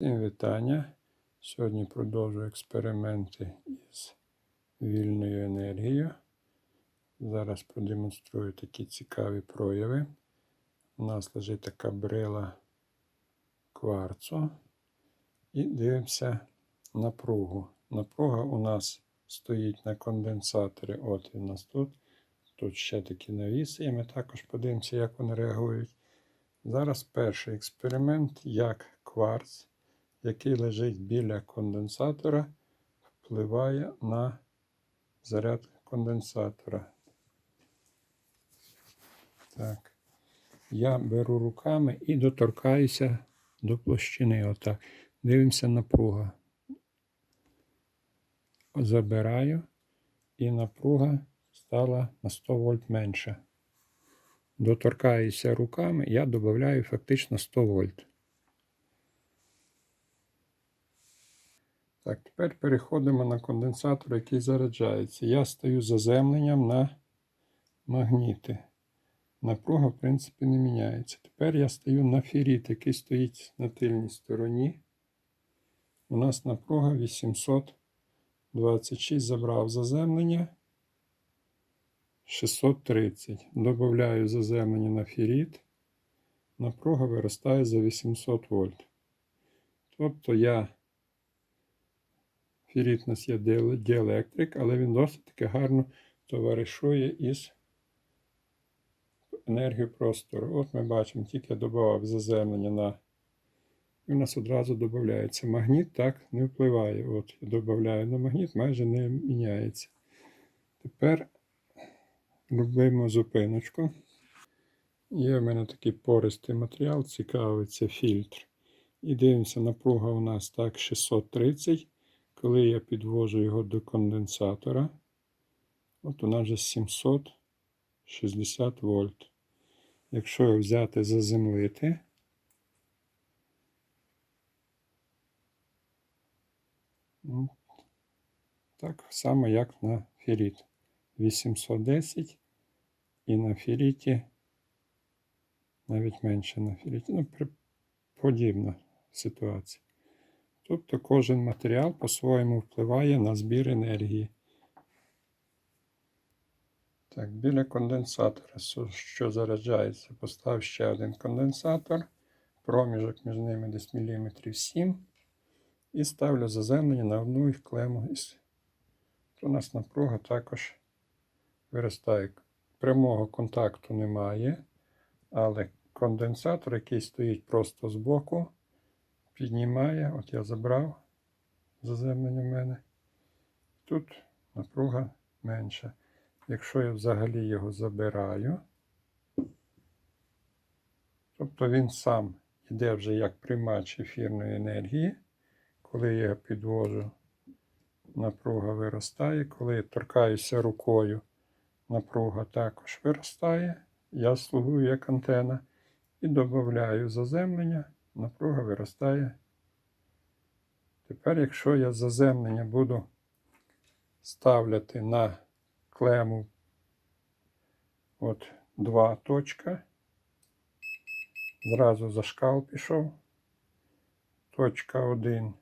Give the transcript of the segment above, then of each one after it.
Всім вітання. Сьогодні продовжую експерименти із вільною енергією. Зараз продемонструю такі цікаві прояви. У нас лежить така брила кварцу. І дивимося напругу. Напруга у нас стоїть на конденсаторі. От у нас тут. Тут ще такі навіси, і ми також подивимося, як вони реагують. Зараз перший експеримент, як кварц, який лежить біля конденсатора, впливає на заряд конденсатора. Так. Я беру руками і доторкаюся до площини. Отак. Дивимося напруга. Забираю, і напруга стала на 100 вольт менша доторкаюся руками, я додаю фактично 100 вольт. Так, тепер переходимо на конденсатор, який заряджається. Я стою заземленням на магніти. Напруга, в принципі, не міняється. Тепер я стою на феріт, який стоїть на тильній стороні. У нас напруга 826 забрав заземлення. 630. Добавляю заземлення на феріт. Напруга виростає за 800 вольт. Тобто я феріт у нас є діелектрик, але він досить таки гарно товаришує із енергією простору. От ми бачимо, тільки я додав заземлення на. І у нас одразу додається магніт, так не впливає. От я додаю на магніт, майже не міняється. Тепер Робимо зупиночку. Є в мене такий пористий матеріал, цікавий це фільтр. І дивимося, напруга у нас так 630. Коли я підвожу його до конденсатора, от у нас вже 760 вольт. Якщо його взяти заземлити, ну, так само, як на феріт. 810 і на феріті навіть менше на феріті. Ну, подібна ситуація. Тобто кожен матеріал по-своєму впливає на збір енергії. Так, біля конденсатора, що заряджається, постав ще один конденсатор, проміжок між ними десь міліметрів 7. І ставлю заземлення на одну їх клему. У нас напруга також виростає. Прямого контакту немає, але конденсатор, який стоїть просто збоку, піднімає, от я забрав заземлення в мене. Тут напруга менша. Якщо я взагалі його забираю, тобто він сам йде вже як приймач ефірної енергії, коли я підвожу, напруга виростає, коли я торкаюся рукою напруга також виростає. Я слугую як антена і додаю заземлення, напруга виростає. Тепер, якщо я заземлення буду ставляти на клему от два точка, зразу за шкал пішов, точка 1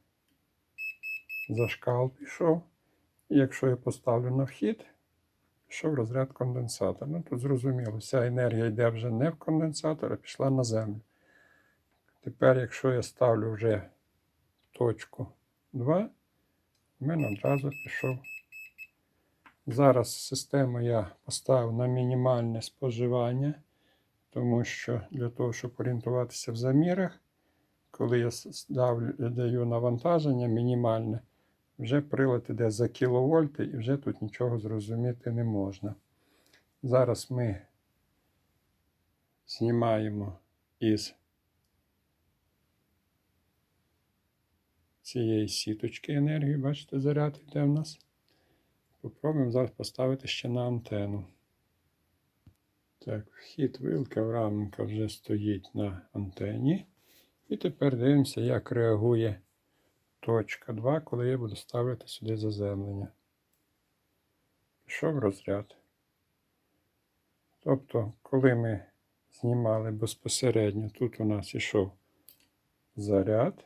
за шкал пішов. І якщо я поставлю на вхід, пішов розряд конденсатора. Ну, Тут зрозуміло, вся енергія йде вже не в конденсатор, а пішла на землю. Тепер, якщо я ставлю вже точку 2, в мене одразу пішов. Зараз систему я поставив на мінімальне споживання, тому що для того, щоб орієнтуватися в замірах, коли я ставлю, даю навантаження мінімальне вже прилад іде за кіловольти і вже тут нічого зрозуміти не можна. Зараз ми знімаємо із цієї сіточки енергію, бачите, заряд йде в нас. Попробуємо зараз поставити ще на антенну. Так, вхід вилка в рамка вже стоїть на антені. І тепер дивимося, як реагує Точка 2, коли я буду ставити сюди заземлення. Пішов розряд. Тобто, коли ми знімали безпосередньо, тут у нас йшов заряд,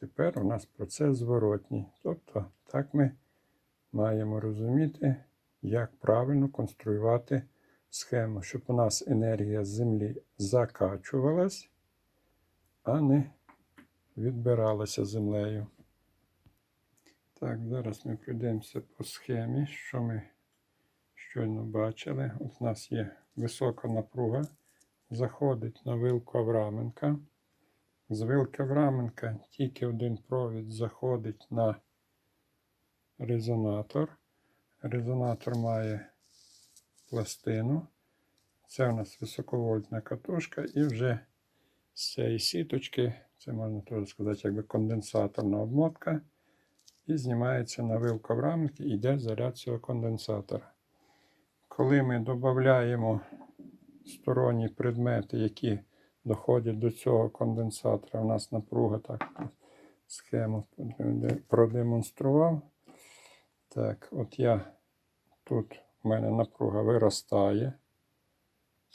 Тепер у нас процес зворотній. Тобто, так ми маємо розуміти, як правильно конструювати схему, щоб у нас енергія з землі закачувалась, а не відбиралася землею. Так, зараз ми пройдемося по схемі, що ми щойно бачили. От у нас є висока напруга, заходить на вилку Авраменка. З вилки Авраменка тільки один провід заходить на резонатор. Резонатор має пластину. Це у нас високовольтна катушка, і вже з цієї сіточки, це можна теж сказати, якби конденсаторна обмотка. І знімається на вилку Авраменки і йде заряд цього конденсатора. Коли ми додаємо сторонні предмети, які доходять до цього конденсатора, у нас напруга так схему продемонстрував. Так, от я тут у мене напруга виростає.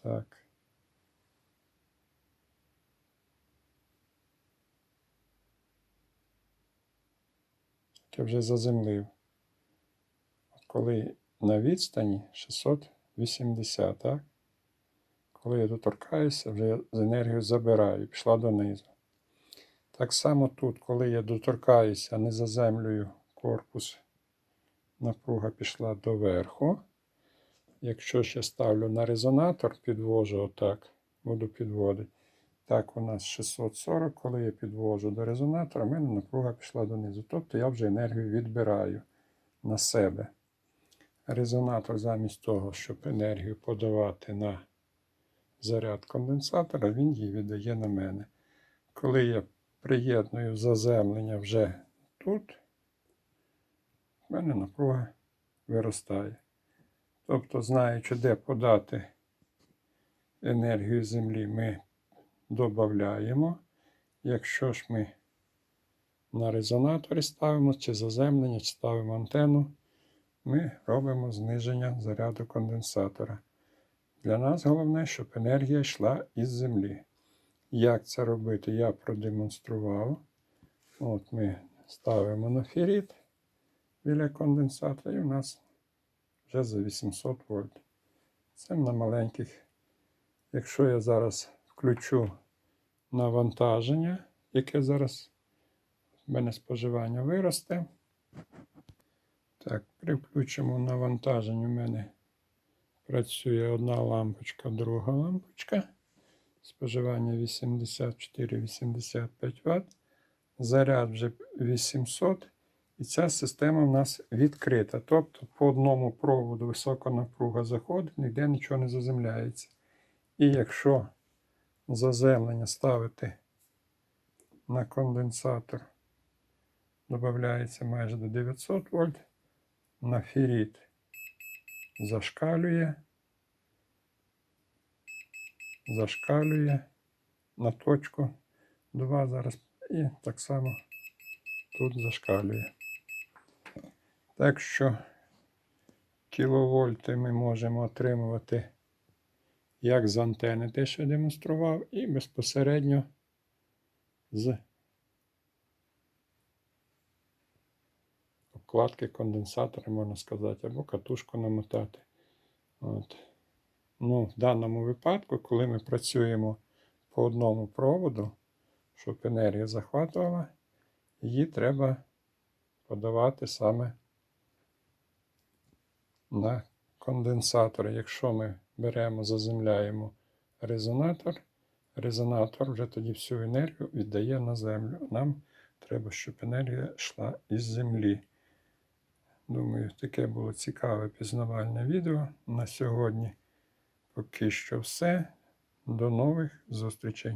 Так. Я вже заземлив. От коли на відстані 680, так? Коли я доторкаюся, вже з енергію забираю, пішла донизу. Так само тут, коли я доторкаюся, не заземлюю корпус, напруга пішла доверху. Якщо ще ставлю на резонатор, підвожу отак, буду підводити. Так, у нас 640, коли я підвожу до резонатора, в мене напруга пішла донизу. Тобто я вже енергію відбираю на себе. Резонатор замість того, щоб енергію подавати на заряд конденсатора, він її віддає на мене. Коли я приєдную заземлення вже тут, в мене напруга виростає. Тобто, знаючи, де подати енергію землі, ми додаємо. Якщо ж ми на резонаторі ставимо, чи заземлення, чи ставимо антенну, ми робимо зниження заряду конденсатора. Для нас головне, щоб енергія йшла із землі. Як це робити, я продемонстрував. От Ми ставимо на феррит біля конденсатора, і у нас вже за 800 вольт. Це на маленьких. Якщо я зараз включу навантаження, яке зараз в мене споживання виросте. Так, при включеному навантаженню в мене працює одна лампочка, друга лампочка. Споживання 84-85 Вт. Заряд вже 800. І ця система в нас відкрита. Тобто по одному проводу висока напруга заходить, ніде нічого не заземляється. І якщо заземлення ставити на конденсатор, додається майже до 900 вольт, на феррит зашкалює, зашкалює на точку 2 зараз і так само тут зашкалює. Так що кіловольти ми можемо отримувати як з антени, те, що я демонстрував, і безпосередньо з обкладки конденсатора, можна сказати, або катушку намотати. От. Ну, В даному випадку, коли ми працюємо по одному проводу, щоб енергія захватувала, її треба подавати саме на конденсатори. Якщо ми беремо, заземляємо резонатор, резонатор вже тоді всю енергію віддає на землю. Нам треба, щоб енергія йшла із землі. Думаю, таке було цікаве пізнавальне відео. На сьогодні поки що все. До нових зустрічей.